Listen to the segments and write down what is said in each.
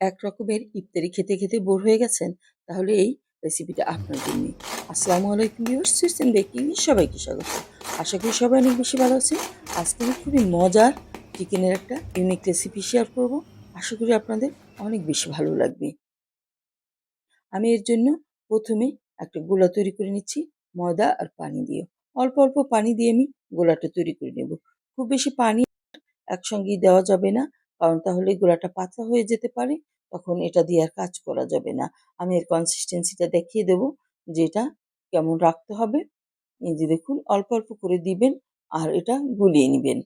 এক রকমের ইফতারি খেতে খেতে বোর হয়ে গেছেন, তাহলে এই রেসিপিটা আপনার জন্য আসসালামু আলাইকুম ভিউয়ার্স সুইসেন বেকিং সবাইকে স্বাগত। আশা করি সবাই অনেক বেশি ভালো আছেন। আজকে আমি খুবই মজার চিকেনের একটা ইউনিক রেসিপি শেয়ার করব। আশা করি আপনাদের অনেক বেশি ভালো লাগবে। আমি এর জন্য প্রথমে একটা গোলা তৈরি করে নিচ্ছি, ময়দা আর পানি দিয়ে। অল্প অল্প পানি দিয়ে আমি গোলাটা তৈরি করে নেব। খুব বেশি পানি একসঙ্গেই দেওয়া যাবে না। কারণ তাহলে গোলাটা পাতলা হয়ে যেতে পারে, তখন এটা দিয়ে আর কাজ করা যাবে না। আমি এর কনসিস্টেন্সিটা দেখিয়ে দেব যে এটা কেমন রাখতে হবে। এই যে দেখুন, অল্প অল্প করে দিবেন আর এটা গুলিয়ে নেবেন।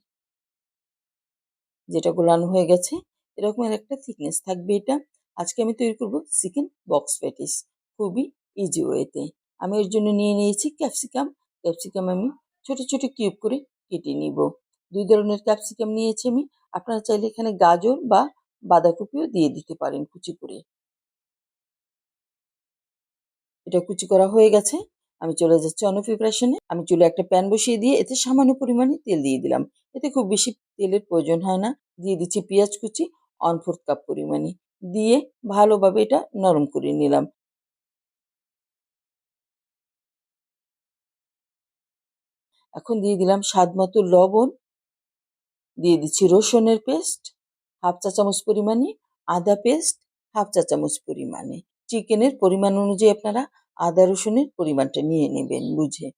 যেটা গোলানো হয়ে গেছে এরকমের একটা থিকনেস থাকবে এটা। আজকে আমি তৈরি করব চিকেন বক্স প্যাটিস খুবই ইজি ওয়েতে আমি এর জন্য নিয়ে নিয়েছি ক্যাপসিকাম ক্যাপসিকাম আমি ছোট ছোট কিউব করে কেটে নিব। দুই ধরনের ক্যাপসিকাম নিয়েছি আমি। আপনারা চাইলে এখানে গাজর বা বাঁধাকপিও দিয়ে দিতে পারেন কুচি করে। এটা কুচি করা হয়ে গেছে। আমি চলে যাচ্ছি অন্য প্রিপারেশনে আমি চুলে একটা প্যান বসিয়ে দিয়ে এতে সামান্য পরিমাণে তেল দিয়ে দিলাম। এতে খুব বেশি তেলের প্রয়োজন হয় না। দিয়ে দিচ্ছি পেঁয়াজ কুচি অন ফোর্থ কাপ পরিমাণে। দিয়ে ভালোভাবে এটা নরম করে নিলাম। এখন দিয়ে দিলাম স্বাদ মতো লবণ দিয়ে দিচ্ছি রসুনের পেস্ট, হাফ চা চামচ পরিমাণে আদা পেস্ট, হাফ চা চামচ পরিমাণে। চিকেনের পরিমাণ অনুযায়ী আপনারা আদা রসুনের পরিমাণটা নিয়ে নেবেন বুঝে।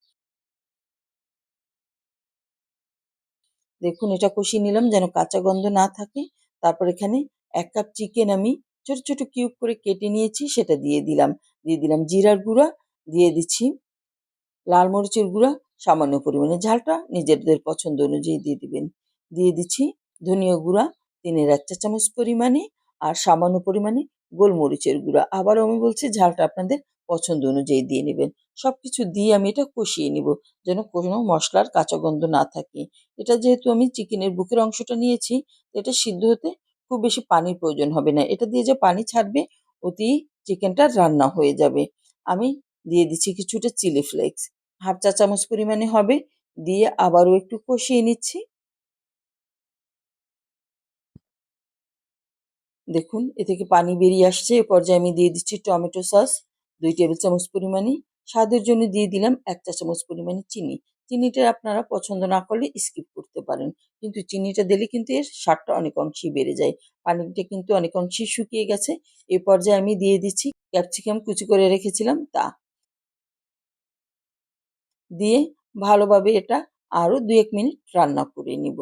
দেখুন এটা কষিয়ে নিলাম যেন কাঁচা গন্ধ না থাকে। তারপর এখানে এক কাপ চিকেন আমি ছোট ছোট কিউব করে কেটে নিয়েছি, সেটা দিয়ে দিলাম। দিয়ে দিলাম জিরার গুঁড়া, দিয়ে দিচ্ছি লাল মরিচের গুঁড়া, সামান্য পরিমাণে ঝালটা নিজেদের পছন্দ অনুযায়ী দিয়ে দিবেন। দিয়ে দিচ্ছি ধনিয়া গুঁড়া, তিনের এক চা চামচ পরিমাণে আর সামান্য পরিমাণে গোলমরিচের গুঁড়া। আবারও আমি বলছি, ঝালটা আপনাদের পছন্দ অনুযায়ী দিয়ে নেবেন। সব কিছু দিয়ে আমি এটা কষিয়ে নিব, যেন কোনো মশলার কাঁচা গন্ধ না থাকে। এটা যেহেতু আমি চিকেনের বুকের অংশটা নিয়েছি এটা সিদ্ধ হতে খুব বেশি পানির প্রয়োজন হবে না। এটা দিয়ে যে পানি ছাড়বে, অতি চিকেনটা রান্না হয়ে যাবে। আমি দিয়ে দিচ্ছি কিছুটা চিলি ফ্লেক্স। হাফ চা চামচ পরিমাণে হবে, দিয়ে আবারও একটু কষিয়ে নিচ্ছি। দেখুন, এ থেকে পানি বেরিয়ে আসছে। এ পর্যায়ে আমি দিয়ে দিচ্ছি টমেটো সস, দুই টেবিল চামচ পরিমাণে। স্বাদের জন্য দিয়ে দিলাম এক চা চামচ পরিমাণে চিনি। চিনিটা আপনারা পছন্দ না করলে স্কিপ করতে পারেন। কিন্তু চিনিটা দিলে কিন্তু এর স্বাদটা অনেক অংশেই বেড়ে যায়। পানিটা কিন্তু অনেক অংশেই শুকিয়ে গেছে। এ পর্যায়ে আমি দিয়ে দিচ্ছি ক্যাপসিকাম কুচি করে রেখেছিলাম তা। দিয়ে ভালোভাবে এটা আরও দু এক মিনিট রান্না করে নিব।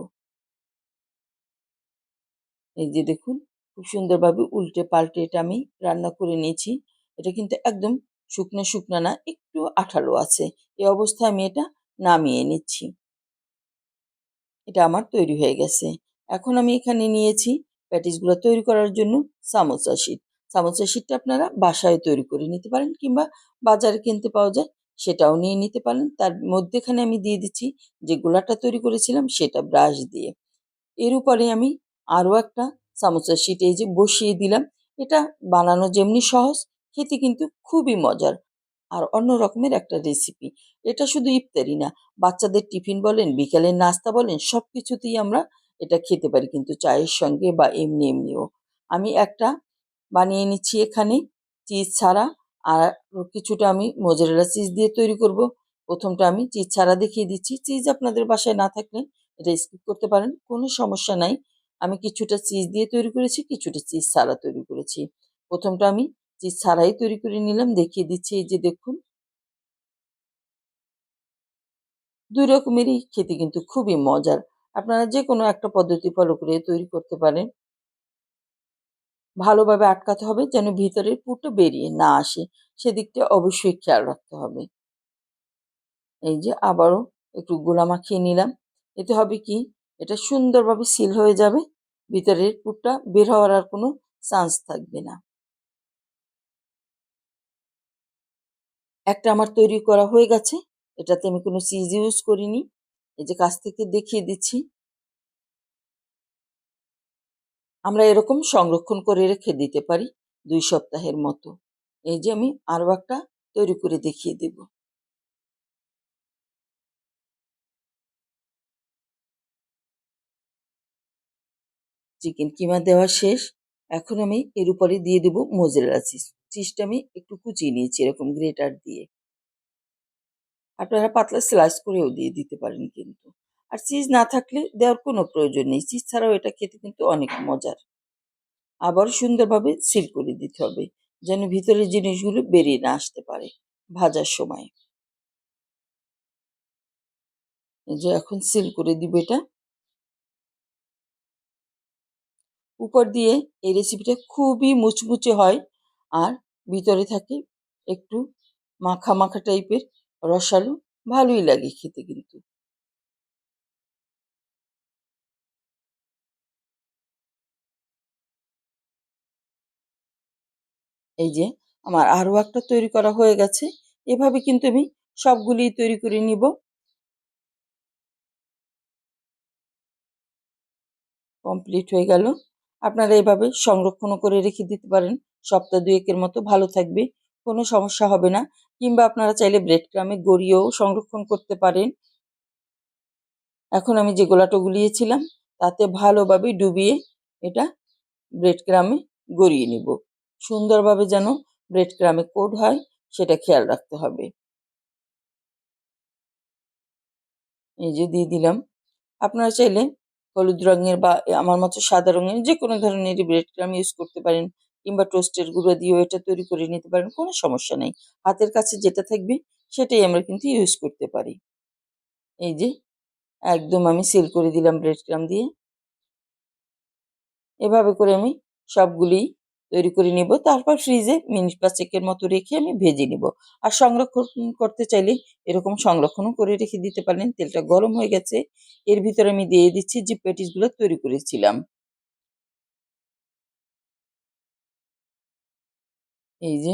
এই যে দেখুন খুব সুন্দরভাবে উল্টে পাল্টে এটা আমি রান্না করে নিয়েছি। এটা কিন্তু একদম শুকনো শুকনো না, একটু আঠালো আছে। এই অবস্থায় আমি এটা নামিয়ে নিচ্ছি। এটা আমার তৈরি হয়ে গেছে। এখন আমি এখানে নিয়েছি প্যাটিসগুলো তৈরি করার জন্য সামোসা শিট। সামোসা শিটটা আপনারা বাসায় তৈরি করে নিতে পারেন কিংবা বাজারে কিনতে পাওয়া যায়, সেটাও নিয়ে নিতে পারেন। তার মধ্যেখানে আমি দিয়ে দিচ্ছি যে গোলাটা তৈরি করেছিলাম সেটা ব্রাশ দিয়ে। এর উপরে আমি আরও একটা সামোসার শিট এই যে বসিয়ে দিলাম। এটা বানানো যেমনি সহজ, খেতে কিন্তু খুবই মজার। আর অন্য রকমের একটা রেসিপি এটা শুধু ইফতারি না, বাচ্চাদের টিফিন বলেন, বিকালের নাস্তা বলেন সব কিছুতেই আমরা এটা খেতে পারি কিন্তু চায়ের সঙ্গে বা এমনি এমনিও। আমি একটা বানিয়ে নিচ্ছি এখানে চিজ ছাড়া। আর কিছুটা আমি মোজারেলা চিজ দিয়ে তৈরি করব। প্রথমটা আমি চিজ ছাড়া দেখিয়ে দিচ্ছি। চিজ আপনাদের বাসায় না থাকলে এটা স্কিপ করতে পারেন, কোনো সমস্যা নাই। আমি কিছুটা চিজ দিয়ে তৈরি করেছি, কিছুটা চিজ ছাড়া তৈরি করেছি। প্রথমটা আমি চিজ ছাড়াই তৈরি করে নিলাম, দেখিয়ে দিচ্ছি এই যে দেখুন। দুই রকমেরই খেতে কিন্তু খুবই মজার। আপনারা যে কোনো একটা পদ্ধতি ফলো করে তৈরি করতে পারেন। ভালোভাবে আটকাতে হবে যেন ভিতরের পুরটা বেরিয়ে না আসে। সেদিকটা অবশ্যই খেয়াল রাখতে হবে। এই যে আবারও একটু গোলা মাখিয়ে নিলাম। এতে হবে কি? এটা সুন্দরভাবে সিল হয়ে যাবে। ভিতরের পুরটা বের হওয়ার আর কোনো চান্স থাকবে না। একটা আমার তৈরি করা হয়ে গেছে। এটাতে আমি কোনো চিজ ইউজ করিনি। এই যে কাছ থেকে দেখিয়ে দিচ্ছি। আমরা এরকম সংরক্ষণ করে রেখে দিতে পারি দুই সপ্তাহের মতো। এই যে আমি আরও একটা তৈরি করে দেখিয়ে দেব। চিকেন কিমা দেওয়া শেষ। এখন আমি এর উপরে দিয়ে দেবো মোজেরেলা চিজ। চিজটা আমি একটু কুচিয়ে নিয়েছি এরকম গ্রেটার দিয়ে। আপনারা পাতলা স্লাইস করেও দিয়ে দিতে পারেন কিন্তু। আর চিজ না থাকলে দেওয়ার কোনো প্রয়োজন নেই। চিজ ছাড়াও এটা খেতে কিন্তু অনেক মজার। আবার সুন্দরভাবে সিল করে দিতে হবে, যেন ভিতরের জিনিসগুলো বেরিয়ে না আসতে পারে ভাজার সময়। যে এখন সিল করে দিব এটা। উপর দিয়ে এই রেসিপিটা খুবই মুচমুচে হয় আর ভিতরে থাকে একটু মাখা মাখা টাইপের রসালো, ভালোই লাগে খেতে কিন্তু। এই যে আমার আরও একটা তৈরি করা হয়ে গেছে, এভাবে কিন্তু আমি সবগুলি তৈরি করে নিব। কমপ্লিট হয়ে গেল। আপনারা এভাবে সংরক্ষণও করে রেখে দিতে পারেন। সপ্তাহ দুয়েকের মতো ভালো থাকবে, কোনো সমস্যা হবে না। কিংবা আপনারা চাইলে ব্রেড ক্রামে গড়িয়েও সংরক্ষণ করতে পারেন। এখন আমি যে গোলাটা গুলিয়েছিলাম, তাতে ভালোভাবে ডুবিয়ে এটা ব্রেড ক্রামে গড়িয়ে নিব। সুন্দরভাবে যেন ব্রেড ক্রামে কোড হয়, সেটা খেয়াল রাখতে হবে। এই যে দিয়ে দিলাম। আপনারা চাইলে হলুদ রঙের বা আমার মতো সাদা রঙের যে কোনো ধরনের ব্রেড ক্রাম ইউজ করতে পারেন কিংবা টোস্টের গুঁড়ো দিয়েও এটা তৈরি করে নিতে পারেন, কোনো সমস্যা নেই। হাতের কাছে যেটা থাকবে সেটাই আমরা কিন্তু ইউজ করতে পারি। এই যে, একদম আমি সেল করে দিলাম ব্রেড ক্রাম দিয়ে। এভাবে করে আমি সবগুলি তৈরি করে নিব। তারপর ফ্রিজে মিনিট পাঁচেকের মতো রেখে আমি ভেজে নিব। আর সংরক্ষণ করতে চাইলে এরকম সংরক্ষণও করে রেখে দিতে পারেন। তেলটা গরম হয়ে গেছে। এর ভিতরে আমি দিয়ে দিচ্ছি যে প্যাটিসগুলো তৈরি করেছিলাম। এই যে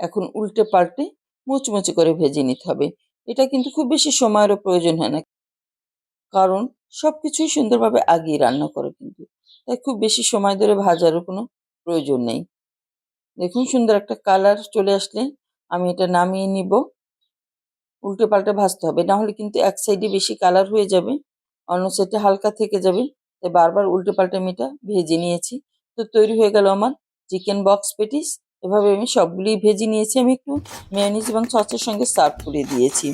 এখন উল্টে পাল্টে মুচমুচে করে ভেজে নিতে হবে। এটা কিন্তু খুব বেশি সময়েরও প্রয়োজন হয় না। কারণ সব কিছুই সুন্দরভাবে আগিয়ে রান্না করে কিন্তু। তাই খুব বেশি সময় ধরে ভাজারও কোনো প্রয়োজন নেই। দেখুন সুন্দর একটা কালার চলে আসলে, আমি এটা নামিয়ে নিব। উল্টে পাল্টে ভাজতে হবে, না হলে কিন্তু এক সাইডে বেশি কালার হয়ে যাবে, অন্য সাইডে হালকা থেকে যাবে। তাই বারবার উল্টে পাল্টে আমি এটা ভেজে নিয়েছি। তো তৈরি হয়ে গেল আমার চিকেন বক্স পেটিস। এভাবে আমি সবগুলি ভেজে নিয়েছি, আমি একটু মেয়নিজ এবং সসের সঙ্গে সার্ভ করে দিয়েছি।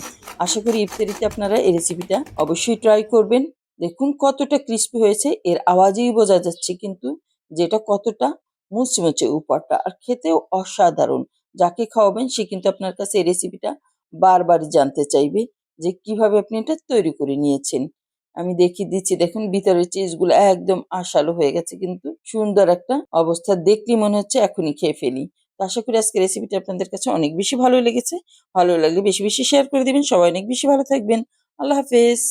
আশা করি ইফতারিতে আপনারা এই রেসিপিটা অবশ্যই ট্রাই করবেন। দেখুন কতটা ক্রিস্পি হয়েছে, এর আওয়াজেই বোঝা যাচ্ছে কিন্তু যেটা কতটা মুচমুচে উপরটা। আর খেতেও অসাধারণ। যাকে খাওয়াবেন সে কিন্তু আপনার কাছে এই রেসিপিটা বারবারই জানতে চাইবে যে কীভাবে আপনি এটা তৈরি করে নিয়েছেন। আমি দেখিয়ে দিচ্ছি, দেখুন ভিতরের চিজগুলো একদম আশালো হয়ে গেছে কিন্তু সুন্দর একটা অবস্থা। দেখলেই মনে হচ্ছে এখনই খেয়ে ফেলি। আশা করি আজকে রেসিপিটা আপনাদের কাছে অনেক বেশি ভালো লেগেছে। ভালো লাগলে বেশি বেশি শেয়ার করে দিবেন। সবাই অনেক বেশি ভালো থাকবেন। আল্লাহ হাফেজ।